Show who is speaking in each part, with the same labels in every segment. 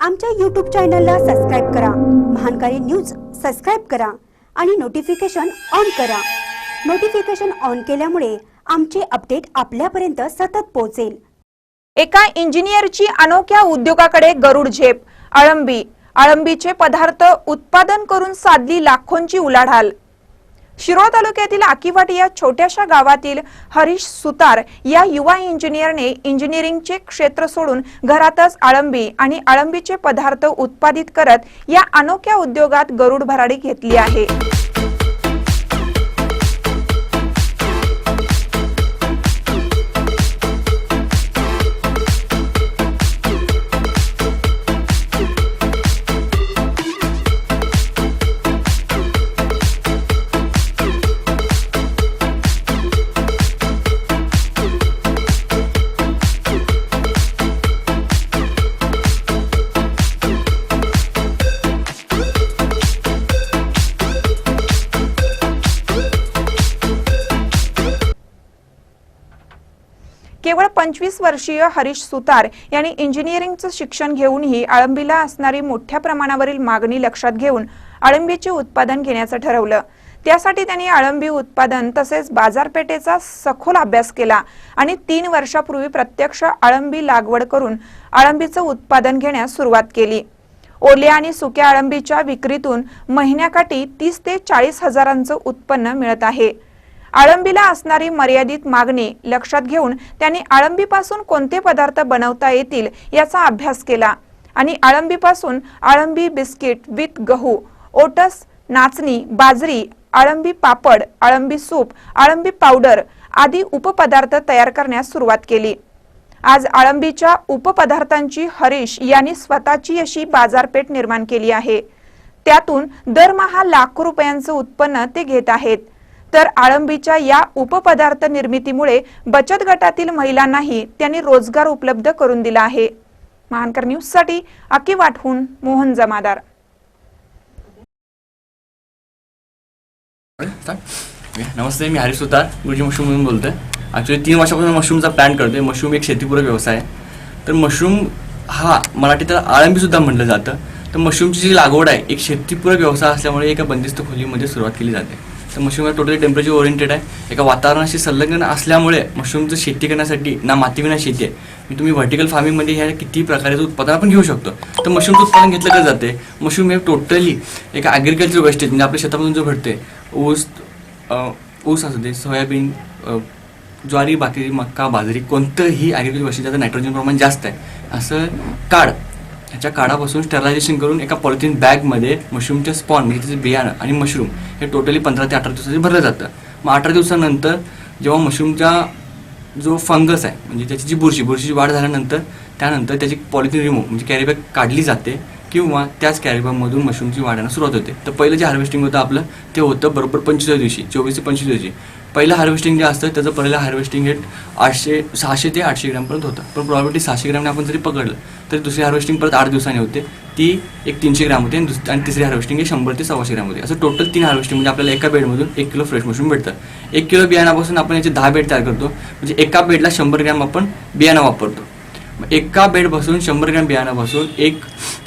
Speaker 1: आमच्या यूट्यूब चॅनलला सबस्क्राईब करा. महानकारी न्यूज सबस्क्राईब करा आणि नोटिफिकेशन ऑन करा. नोटिफिकेशन ऑन केल्यामुळे आमचे अपडेट आपल्यापर्यंत सतत पोहोचेल.
Speaker 2: एका इंजिनियरची अनोख्या उद्योगाकडे गरुड झेप. आळंबी. आळंबीचे पदार्थ उत्पादन करून साधली लाखोंची उलाढाल. शिरोळ तालुक्यातील आकिवाटी या छोट्याशा गावातील हरीश सुतार या युवा इंजिनियरने इंजिनिअरिंगचे क्षेत्र सोडून घरातच आळंबी आणि आळंबीचे पदार्थ उत्पादित करत या अनोख्या उद्योगात गरुड भराडी घेतली आहे. केवळ पंचवीस वर्षीय हरीश सुतार यांनी इंजिनिअरिंगचं शिक्षण घेऊनही आळंबीला असणारी मोठ्या प्रमाणावरील मागणी लक्षात घेऊन आळंबीचे उत्पादन घेण्याचं ठरवलं. त्यासाठी त्यांनी आळंबी उत्पादन तसेच बाजारपेठेचा सखोल अभ्यास केला आणि तीन वर्षापूर्वी प्रत्यक्ष आळंबी लागवड करून आळंबीचं उत्पादन घेण्यास सुरुवात केली. ओल्या आणि सुक्या आळंबीच्या विक्रीतून महिन्याकाठी तीस ते चाळीस हजारांचं उत्पन्न मिळत आहे. आळंबीला असणारी मर्यादित मागणी लक्षात घेऊन त्यांनी आळंबीपासून कोणते पदार्थ बनवता येतील याचा अभ्यास केला. आणि आळंबीपासून आळंबी बिस्किट विथ गहू ओटस नाचणी बाजरी आळंबी पापड आळंबी सूप आळंबी पावडर आदी उपपदार्थ तयार करण्यास सुरुवात केली. आज आळंबीच्या उपपदार्थांची हरीश यांनी स्वतःची अशी बाजारपेठ निर्माण केली आहे. त्यातून दरमहा लाखो रुपयांचं उत्पन्न ते घेत आहेत. तर आळंबीच्या या उपपदार्थ निर्मितीमुळे बचत गटातील महिलांनाही त्यांनी रोजगार उपलब्ध करून दिला आहे. महानकर न्यूजसाठी अकी वाटहून मोहन जमादार.
Speaker 3: नमस्ते मी हरीश सुतार गुरुजी मशरूममधून बोलतोय. ॲक्च्युली तीन वर्षापासून मशरूमचा प्लॅन करतोय. मशरूम एक शेतीपूरक व्यवसाय आहे. तर मशरूम हा मराठीत आळंबीसुद्धा म्हटलं जातं. तर मशरूमची जी लागवड आहे एक शेतीपूरक व्यवसाय असल्यामुळे एका बंदिस्त खोलीमध्ये सुरुवात केली जाते. तर मशरूम टोटली टेम्परेचर ओरिएंटेड आहे. एका वातावरणाशी संलग्न असल्यामुळे मशरूमचं शेती करण्यासाठी ना मातीविना शेती आहे. मी तुम्ही व्हर्टिकल फार्मिंगमध्ये ह्या किती प्रकारचं उत्पादन आपण घेऊ शकतो. तर मशरूमचं उत्पादन घेतलं का जाते? मशरूम हे टोटली एक ॲग्रिकल्चर वेस्टेज म्हणजे आपल्या शेतामधून जो भेटते ऊस ऊस असू दे सोयाबीन ज्वारी बाकी मक्का बाजरी कोणतंही ॲग्रिकल्चर गोष्टी त्याचं नायट्रोजन प्रमाण जास्त आहे. असं काढ. ह्याच्या काढापासून स्टरलायझेशन करून एका पॉलिथिन बॅगमध्ये मशरूमचे स्पॉन म्हणजे त्याचे बियाणं आणि मशरूम हे टोटली पंधरा ते अठरा दिवसाचे भरलं जातं. मग अठरा दिवसानंतर जेव्हा मशरूमचा जो फंगस आहे म्हणजे त्याची जी बुरशी बुरशीची वाढ झाल्यानंतर त्यानंतर त्याची पॉलिथिन रिमूव्ह म्हणजे कॅरीबॅग काढली जाते. किंवा त्याच कॅरीबॅगमधून मशरूमची वाढायला सुरुवात होते. तर पहिलं जे हार्वेस्टिंग होतं आपलं ते होतं बरोबर पंचवीस दिवशी चोवीस ते पंचवीस दिवशी. पहिलं हार्वेस्टिंग जे असतं त्याचं पहिलं हार्वेस्टिंग रेट आठशे सहाशे ते आठशे ग्रॅमपर्यंत होतं. पण प्रॉपर्टी सहाशे ग्रॅमने आपण जरी पकडलं तरी दुसरी हार्वेस्टिंग परत आठ दिवसांनी होते. ती एक तीनशे ग्रॅम होते आणि दुस आणि तिसरी हार्वेस्टिंग हे शंभर ते सव्वाशे ग्रॅम होते. असं टोटल तीन हार्वेस्टिंग म्हणजे आपल्याला एका बेडमधून एक किलो फ्रेश मशरूम भेटतं. एक किलो बियाणापासून आपण याचे दहा बेड तयार करतो. म्हणजे एका बेडला शंभर ग्रॅम आपण बियाणं वापरतो. एका बेडपासून शंभर ग्रॅम बियाणापासून एक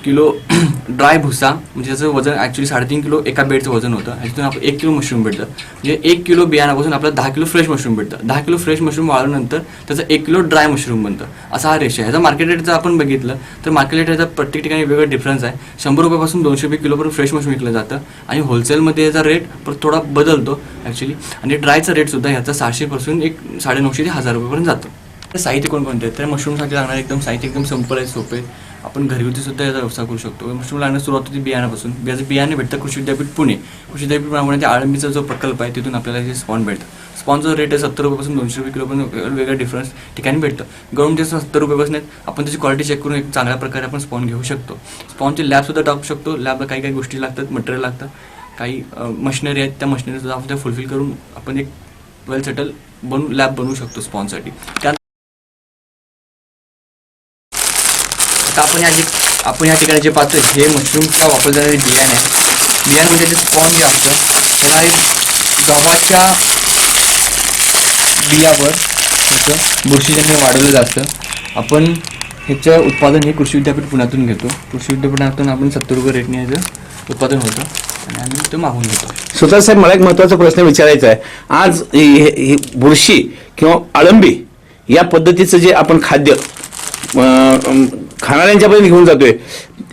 Speaker 3: किलो ड्राय भुसा म्हणजे त्याचं वजन ॲक्च्युली साडेतीन किलो एका बेडचं वजन होतं. ह्याच्यातून आपण एक किलो मशरूम भेटतं. म्हणजे एक किलो बियाणापासून आपल्याला दहा किलो फ्रेश मशरूम भेटतं. दहा किलो फ्रेश मशरूम वाळल्यानंतर त्याचं एक किलो ड्राय मशरूम बनतं. असा हा रेश आहे. ह्याचा मार्केट रेटचं आपण बघितलं तर मार्केट रेट प्रत्येक ठिकाणी वेगळा डिफरन्स आहे. शंभर रुपयापासून दोनशे रुपये किलोपर्यंत फ्रेश मशरूम विकलं जातं. आणि होलसेलमध्ये याचा रेट पर थोडा बदलतो ॲक्च्युली आणि ड्रायचा रेटसुद्धा ह्याचा सहाशेपासून एक साडेनऊशे ते हजार रुपयेपर्यंत जातो. साहित्य कोणकोणते आहेत? तर मशरूमसाठी लागणार एकदम साहित्य एकदम सिंपल आहे सोपे आहे. आपण घरगुती सुद्धा याचा व्यवसाय करू शकतो. मशरूम लागण्यास सुरुवात होती बियाण्यापासून. बियाचं बियाणे भेटतं कृषी विद्यापीठ पुणे. कृषी विद्यापीठ प्रमाणे आळंबीचा जो प्रकल्प आहे तिथून आपल्याला हे स्पॉन भेटतं. स्पॉनचं रेट आहे सत्तर रुपयापासून दोनशे रुपये किलोपासून वेगळा डिफरन्स ठिकाणी भेटतं. गरम जे सत्तर रुपयापासून आहेत आपण त्याची क्वालिटी चेक करून एक चांगल्या प्रकारे आपण स्पॉन घेऊ शकतो. स्पॉनचे लॅबसुद्धा टाकू शकतो. लॅबला काही काही गोष्टी लागतात मटेरियल लागतं. काही मशिनरी आहेत त्या मशिनरीसुद्धा आपण त्या फुलफिल करून आपण एक वेल सेटल बनवू लॅब बनवू शकतो स्पॉनसाठी त्या आता आपण या जे आपण या ठिकाणी जे पाहतो हे मशरूमच्या वापर जाणारे बियाणे आहे बियाणे म्हणजे जे स्पॉन जे असतं त्याला गव्हाच्या बियावर त्याचं बुरशीजन्य वाढवलं जातं. आपण ह्याचं उत्पादन हे कृषी विद्यापीठ पुण्यातून घेतो. कृषी विद्यापीठातून आपण सत्तर रुपये रेटने ह्याचं उत्पादन होतं आणि आम्ही ते मागून घेतो.
Speaker 4: सुतार साहेब मला एक महत्त्वाचा प्रश्न विचारायचा आहे. आज हे बुरशी किंवा अळंबी या पद्धतीचं जे आपण खाद्य खाणाऱ्यांच्यापर्यंत घेऊन जातोय.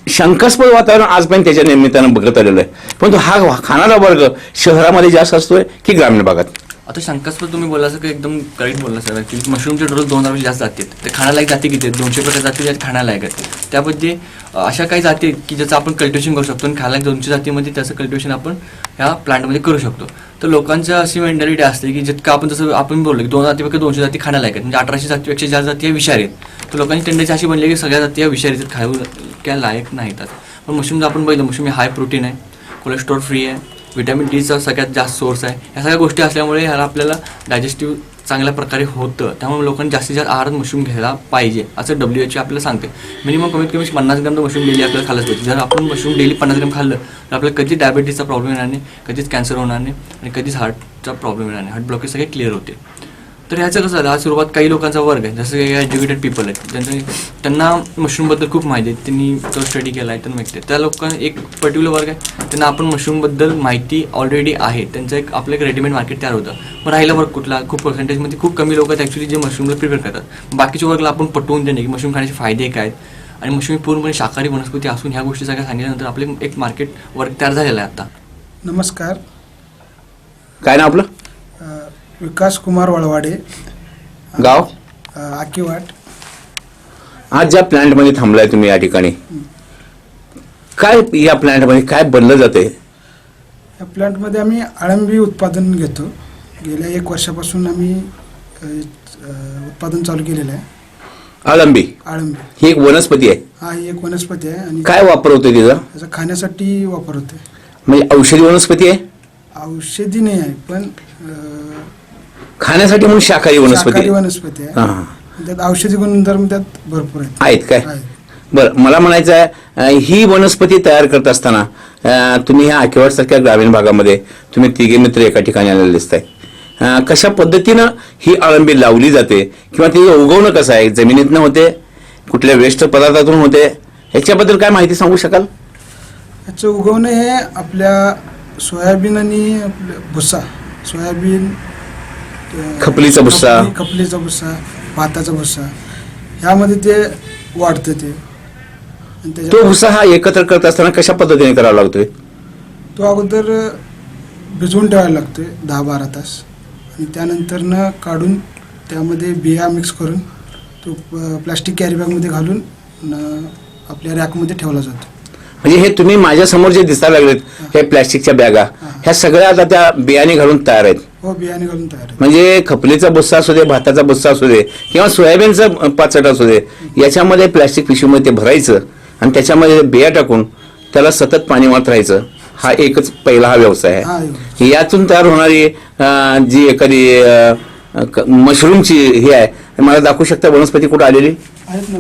Speaker 4: शंकास्पद वातावरण आजपर्यंत त्याच्या निमित्तानं बघत आलेलं आहे. परंतु हा खाणारा वर्ग शहरामध्ये जास्त असतोय की ग्रामीण भागात?
Speaker 3: आता शंकास्पद तुम्ही बोला सर एकदम करेक्ट बोलला सर ॲक्च्युली मशरूमचे डोस दोन हजार जास्त जाती. ते खाण्यालायक जाती किती आहेत दोनशे प्रकार जाती आहेत खाण्यालायक आहेत त्यामध्ये अशा काही जाती आहेत की ज्याचं आपण कल्टिवेशन करू शकतो आणि खायला दोनशे जातीमध्ये त्याचं कल्टिवेशन आपण ह्या प्लांटमध्ये करू शकतो. तर लोकांचं अशी मेंटॅलिटी असते की जितकं आपण जसं आपण बोललो की दोन जातीपेक्षा दोनशे जाती खाण्यालायक आहेत. म्हणजे अठराशे जातीपेक्षा जास्त जाती या विषारी आहेत. तर लोकांची टेंडन्सी अशी बनली की सगळ्या जाती या विषारी खाऊ काय लायक नाहीत. पण मशरूम आपण बघितलं मशरूम हे हाय प्रोटीन आहे. कोलेस्ट्रॉल फ्री आहे. विटॅमिन डीचा सगळ्यात जास्त सोर्स आहे. या सगळ्या गोष्टी असल्यामुळे ह्याला आपल्याला डायजेस्टिव्ह चांगल्या प्रकारे होतं. त्यामुळे लोकांनी जास्तीत जास्त आहारात मशरूम घ्यायला पाहिजे असं डब्ल्यू एच आपल्याला सांगते मिनिमम कमीत कमी पन्नास ग्राम तर मशरूम डेली आपल्याला खाल्लंच पाहिजे. जर आपण मशरूम डेली पन्नास ग्राम खाल्लं तर आपल्याला कधीच डायबिटीजचा प्रॉब्लेम येणार नाही कधीच कॅन्सर होणार नाही आणि कधीच हार्टचा प्रॉब्लेम येणार नाही. हार्ट ब्लॉकेज सगळे क्लिअर होते. तर ह्याचं कसं झालं आज सुरुवात काही लोकांचा वर्ग आहे. जसं काही एज्युकेटेड पीपल आहेत. ज्यांचं त्यांना मशरूमबद्दल खूप माहिती आहे. त्यांनी तो स्टडी केला आहे त्यांना माहिती आहे. त्या लोकांना एक पर्टिक्युलर वर्ग आहे. त्यांना आपण मशरूमबद्दल माहिती ऑलरेडी आहे. त्यांचं एक आपलं एक रेडीमेड मार्केट तयार होतं. मग राहिला वर्ग कुठला? खूप पर्सेंटेजमध्ये खूप कमी लोक आहेत. ॲक्च्युली जे मशरूमला प्रिपेअर करतात. बाकीच्या वर्गला आपण पटवून देणे की मशरूम खाण्याचे फायदे काय आहेत. आणि मशरूम ही पूर्णपणे शाकाहारी वनस्पती असून ह्या गोष्टी सगळ्या सांगितल्यानंतर आपले एक मार्केट वर्ग तयार झालेला आहे आता.
Speaker 5: नमस्कार.
Speaker 4: काय ना आपलं?
Speaker 5: विकास कुमार वळवाडे
Speaker 4: गाव?
Speaker 5: आकिवाट.
Speaker 4: आज ज्या प्लॅन्टमध्ये थांबलाय तुम्ही या ठिकाणी. काय या प्लॅन्टमध्ये काय बनलं जाते
Speaker 5: या प्लॅन्टमध्ये आम्ही अळंबी उत्पादन घेतो. गेल्या एक वर्षापासून आम्ही अ, अ, उत्पादन चालू केलेलं आहे.
Speaker 4: अळंबी
Speaker 5: अळंबी
Speaker 4: ही एक वनस्पती आहे.
Speaker 5: हा ही एक वनस्पती आहे आणि
Speaker 4: काय वापर होतो तिचा
Speaker 5: त्याचा खाण्यासाठी वापर होते
Speaker 4: म्हणजे औषधी वनस्पती आहे?
Speaker 5: औषधी नाही आहे पण अ,
Speaker 4: खाण्यासाठी म्हणून शाकाहारी वनस्पती
Speaker 5: शाकाहारी. वनस्पती
Speaker 4: हा,
Speaker 5: आहे.
Speaker 4: हा.
Speaker 5: त्यात औषधी गुणधर्म त्यात भरपूर आहेत.
Speaker 4: आहेत काय?
Speaker 5: आहेत.
Speaker 4: बरं मला म्हणायचं आहे अं, ही वनस्पती तयार करत असताना अं, तुम्ही ह्या आकेवाड सारख्या ग्रामीण भागामध्ये तुम्ही तिघे मित्र एका ठिकाणी आलेले दिसताय. अं, कशा पद्धतीनं ही अळंबी लावली जाते किंवा तिचं उगवणं कसं आहे? जमिनीतनं होते कुठल्या वेस्ट पदार्थातून होते? ह्याच्याबद्दल काय माहिती सांगू शकाल?
Speaker 5: याचं उगवणं हे आपल्या सोयाबीन आणि आपलं भुसा सोयाबीन
Speaker 4: खपलीचा भुस्सा.
Speaker 5: खपली- खपलीचा भुस्सा भाताचा भुस्सा ह्यामध्ये ते वाढतं ते. आणि
Speaker 4: तो
Speaker 5: त्याच्या
Speaker 4: भुसा हा एकत्र करत असताना कशा पद्धतीने करावा लागतोय?
Speaker 5: तो अगोदर भिजवून ठेवायला लागतोय दहा बारा तास. आणि त्यानंतरनं काढून त्यामध्ये बिया मिक्स करून तो प्लास्टिक कॅरीबॅगमध्ये घालून न- आपल्या रॅकमध्ये ठेवला जातो.
Speaker 4: म्हणजे हे तुम्ही माझ्यासमोर जे दिसायला लागलेत हे प्लॅस्टिकच्या बॅगा ह्या सगळ्या आता त्या बियाणे घालून तयार आहेत.
Speaker 5: हो बियाणे घालून तयार आहे
Speaker 4: म्हणजे खपलीचा बुस्सा असू दे भाताचा बुस्सा असू दे किंवा सोयाबीनचा पाचट असू दे याच्यामध्ये प्लॅस्टिक पिशवीमध्ये ते भरायचं आणि त्याच्यामध्ये बिया टाकून त्याला सतत पाणी मारत राहायचं. हा एकच पहिला हा व्यवसाय आहे. यातून तयार होणारी जी एखादी मशरूमची ही आहे मला दाखवू शकता वनस्पती कुठं आलेली?
Speaker 5: आहेत ना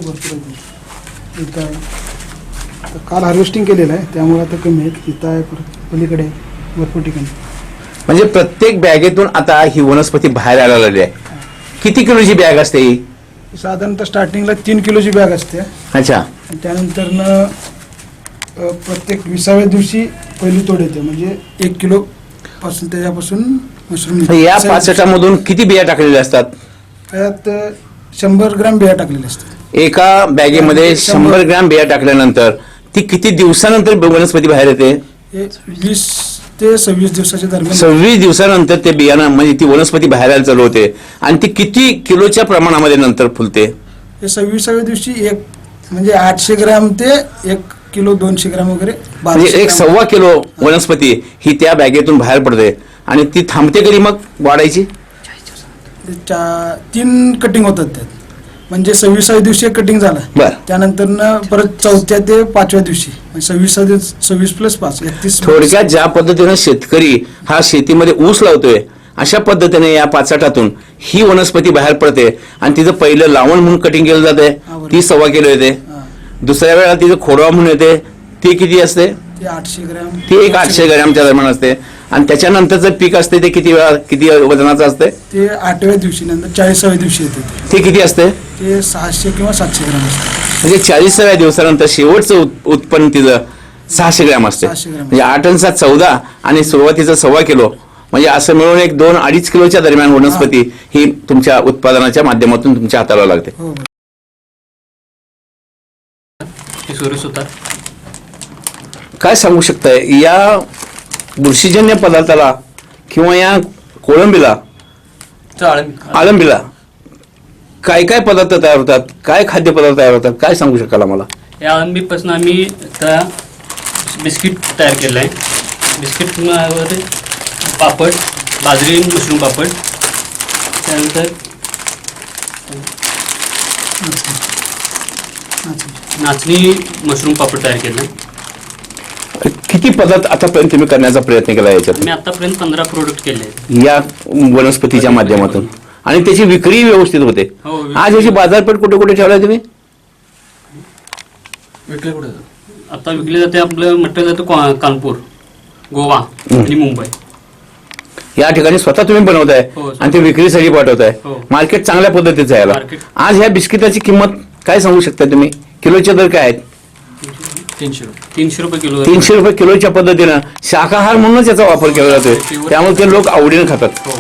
Speaker 5: तर काल हार्वेस्टिंग केलेलं आहे त्यामुळे आता कमी आहेत. इथं आहे परत पलीकडे आहे भरपूर ठिकाणी.
Speaker 4: म्हणजे प्रत्येक बॅगेतून आता ही वनस्पती बाहेर यायला लागली आहे. किती किलोची बॅग असते ही?
Speaker 5: साधारणतः स्टार्टिंगला तीन किलोची बॅग असते.
Speaker 4: अच्छा.
Speaker 5: आणि त्यानंतरनं अ, प्रत्येक विसाव्या दिवशी पहिली तोड येते. म्हणजे एक किलो पासून त्याच्यापासून मशरूम
Speaker 4: तर या पाचटामधून किती बिया टाकलेल्या असतात?
Speaker 5: त्यात अ, शंभर ग्रॅम बिया टाकलेल्या असतात.
Speaker 4: एका बॅगेमध्ये शंभर ग्रॅम बिया टाकल्यानंतर ती किती दिवसानंतर वनस्पती बाहेर येते?
Speaker 5: हे वीस ते सव्वीस दिवसाच्या दरम्यान
Speaker 4: सव्वीस दिवसानंतर ते बियाणं म्हणजे ती वनस्पती बाहेर यायला चालू होते. आणि ती किती किलोच्या प्रमाणामध्ये नंतर फुलते?
Speaker 5: हे सव्वीसाव्या दिवशी एक म्हणजे आठशे ग्रॅम ते एक किलो दोनशे ग्रॅम वगैरे
Speaker 4: म्हणजे एक
Speaker 5: ग्रॅम.
Speaker 4: सव्वा किलो वनस्पती ही त्या बॅगेतून बाहेर पडते. आणि ती थांबते कधी मग वाढायची?
Speaker 5: ते चा- तीन कटिंग होतात त्यात. म्हणजे सव्वीसाव्या दिवशी एक कटिंग झालं.
Speaker 4: बर.
Speaker 5: त्यानंतर परत चौथ्या ते पाचव्या दिवशी. म्हणजे सव्वीस सव्वीस प्लस पाच एकतीस
Speaker 4: थोडक्यात ज्या पद्धतीनं शेतकरी हा शेतीमध्ये ऊस लावतोय अशा पद्धतीने या पाचटातून ही वनस्पती बाहेर पडते आणि तिचं पहिलं लावण म्हणून कटिंग केलं जाते. ती सव्वा किलो येते.
Speaker 5: हा.
Speaker 4: दुसऱ्या वेळेला तिचं खोडवा म्हणून येते. ती किती असते?
Speaker 5: ते आठशे ग्रॅम.
Speaker 4: ती एक आठशे ग्रॅमच्या दरम्यान असते. आणि त्याच्यानंतरचं पीक असते ते किती वेळा किती वजनाचं असते?
Speaker 5: ते आठव्या दिवशी नंतर चाळीसाव्या दिवशी येते. ते.
Speaker 4: ते किती असते?
Speaker 5: ते सहाशे किंवा सातशे ग्राम असते.
Speaker 4: म्हणजे चाळीसाव्या दिवसानंतर शेवटचं उत- उत्पन्न तिचं सहाशे ग्रॅम असते.
Speaker 5: 600 ग्रॅम.
Speaker 4: म्हणजे आठ आणि सात चौदा आणि सुरुवातीचं सव्वा किलो. म्हणजे असं मिळून एक दोन अडीच किलोच्या दरम्यान वनस्पती ही तुमच्या उत्पादनाच्या माध्यमातून तुमच्या हाताला लागते.
Speaker 5: हो.
Speaker 3: किशोरी सुतार.
Speaker 4: काय सांगू शकताय? या बुरशीजन्य पदार्थाला किंवा या कोळंबीला आळंबीला काय काय पदार्थ तयार होतात? काय खाद्यपदार्थ तयार होतात? काय सांगू शकाल आम्हाला?
Speaker 6: या अळंबीपासून आम्ही आता बिस्किट तयार केलं आहे बिस्किटवर पापड बाजरी मशरूम पापड. त्यानंतर नाचणी मशरूम पापड तयार केलं आहे
Speaker 4: किती पदार्थ आतापर्यंत तुम्ही करण्याचा प्रयत्न केला याच्यात?
Speaker 6: मी आतापर्यंत पंधरा प्रोडक्ट केले
Speaker 4: या वनस्पतीच्या माध्यमातून. आणि त्याची विक्री व्यवस्थित होते.
Speaker 6: हो, विक्री.
Speaker 4: आज याची बाजारपेठ कुठे कुठे ठेवलाय तुम्ही?
Speaker 3: विकले कुठे?
Speaker 6: आता विकले जाते आपलं मटेरियल जातं का- कानपूर गोवा आणि मुंबई.
Speaker 4: या ठिकाणी स्वतः तुम्ही बनवताय
Speaker 6: हो,
Speaker 4: आणि ते विक्रीसाठी पाठवताय.
Speaker 6: हो.
Speaker 4: मार्केट चांगल्या पद्धतीचं आहे याला.
Speaker 6: मार्केट.
Speaker 4: आज ह्या बिस्किटाची किंमत काय सांगू शकता तुम्ही? किलोचे दर काय आहेत?
Speaker 3: तीनशे रुपये.
Speaker 6: तीनशे रुपये किलो
Speaker 4: तीनशे रुपये किलोच्या पद्धतीनं शाकाहार म्हणूनच याचा वापर केला जातोय. त्यामुळे ते लोक आवडीने खातात.
Speaker 6: हो.